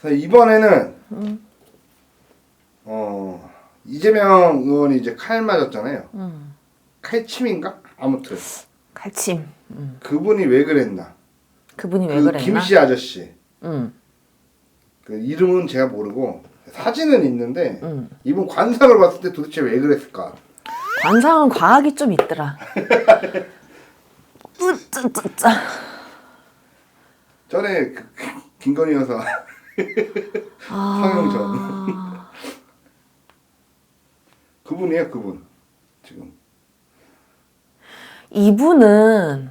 그래서 이번에는 어 이재명 의원이 이제 칼 맞았잖아요. 음. 칼침인가? 아무튼 칼침. 그분이 왜 그랬나? 그분이 왜 그 그랬나? 김씨 아저씨 응. 그 이름은 제가 모르고 사진은 있는데 응. 이분 관상을 봤을 때 도대체 왜 그랬을까? 관상은 과학이 좀 있더라. 으짜짜짜. 전에 그 김건희 여사 성형전 아, 그분이에요 그분 지금 이분은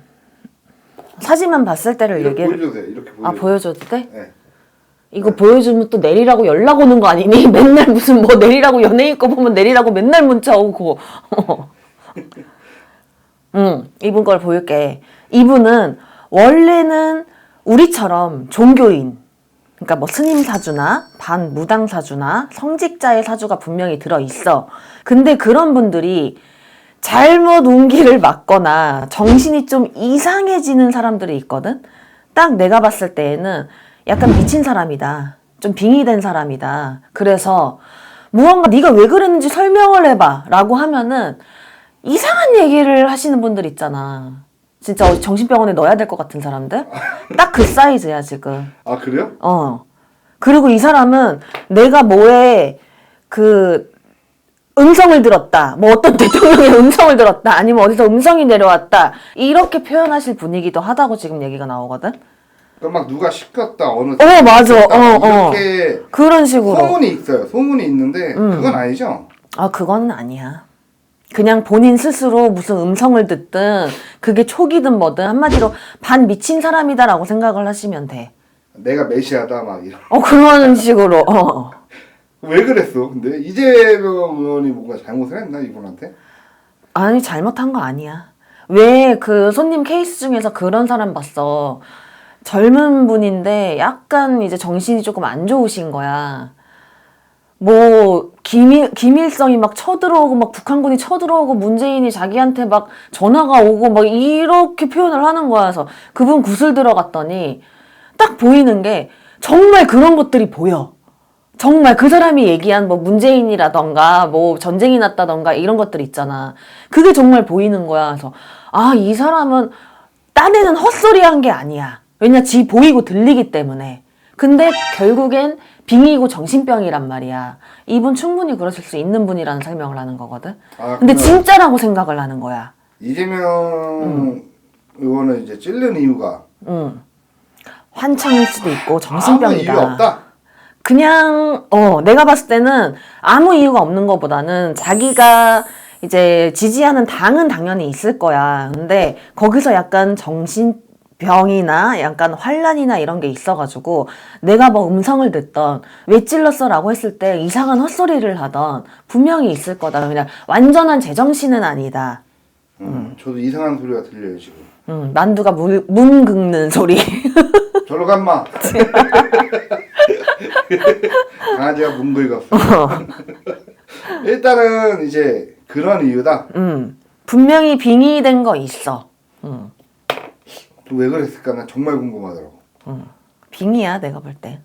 사진만 봤을 때를 이렇게 얘기를 보여주세요 이렇게 보여. 아 보여줘도 돼? 네. 이거 보여주면 또 내리라고 연락 오는 거 아니니? 맨날 무슨 뭐 내리라고 연예인 거 보면 내리라고 맨날 문자 오고. 응, 이분 걸 보일게. 이분은 원래는 우리처럼 종교인, 그러니까 뭐 스님 사주나 반 무당 사주나 성직자의 사주가 분명히 들어 있어. 근데 그런 분들이 잘못 운기를 맞거나 정신이 좀 이상해지는 사람들이 있거든. 딱 내가 봤을 때에는 약간 미친 사람이다. 좀 빙의된 사람이다. 그래서 무언가 네가 왜 그랬는지 설명을 해봐 라고 하면은 이상한 얘기를 하시는 분들 있잖아. 진짜 정신병원에 넣어야 될 것 같은 사람들? 딱 그 사이즈야 지금. 아 그래요? 어. 그리고 이 사람은 내가 뭐에 그 음성을 들었다. 뭐 어떤 대통령의 음성을 들었다. 아니면 어디서 음성이 내려왔다. 이렇게 표현하실 분이기도 하다고 지금 얘기가 나오거든. 막 누가 시켰다 어느 어, 맞아. 어, 어. 이렇게 그런 식으로. 소문이 있어요 소문이 있는데 음. 그건 아니죠 아, 그건 아니야. 그냥 본인 스스로 무슨 음성을 듣든 그게 촉이든 뭐든 한마디로 반 미친 사람이다라고 생각을 하시면 돼. 내가 메시아다 막 이런 어, 그런 식으로. 어. 왜 그랬어 근데 이재명 의원이 뭔가 잘못을 했나 이분한테? 아니 잘못한 거 아니야. 왜 그 손님 케이스 중에서 그런 사람 봤어. 젊은 분인데 약간 이제 정신이 조금 안 좋으신 거야. 뭐 기밀 기밀성이 막 쳐들어오고 막 북한군이 쳐들어오고 문재인이 자기한테 막 전화가 오고 막 이렇게 표현을 하는 거야. 그래서 그분 구슬 들어갔더니 딱 보이는 게 정말 그런 것들이 보여. 정말 그 사람이 얘기한 뭐 문재인이라던가 뭐 전쟁이 났다던가 이런 것들 있잖아. 그게 정말 보이는 거야. 그래서 아, 이 사람은 딴에는 헛소리 한 게 아니야. 왜냐, 지 보이고 들리기 때문에. 근데 결국엔 빙의고 정신병이란 말이야. 이분 충분히 그러실 수 있는 분이라는 설명을 하는 거거든. 아, 근데 그러면 진짜라고 생각을 하는 거야. 이재명 의원은 이제 찔른 이유가 응. 환청일 수도 있고 아무 정신병이다. 이유 없다 그냥 어 내가 봤을 때는 아무 이유가 없는 것보다는 자기가 이제 지지하는 당은 당연히 있을 거야. 근데 거기서 약간 정신 병이나 약간 환란이나 이런 게 있어가지고 내가 뭐 음성을 듣던 왜 찔렀어라고 했을 때 이상한 헛소리를 하던 분명히 있을 거다. 그냥 완전한 제정신은 아니다. 음, 저도 이상한 소리가 들려요 지금 음, 만두가 물, 문 긁는 소리. 저로 간마 강아지가 문 긁었어 일단은 이제 그런 이유다 음, 분명히 빙의된 거 있어. 음. 또왜 그랬을까? 나 정말 궁금하더라고. 빙이야 내가 볼 때.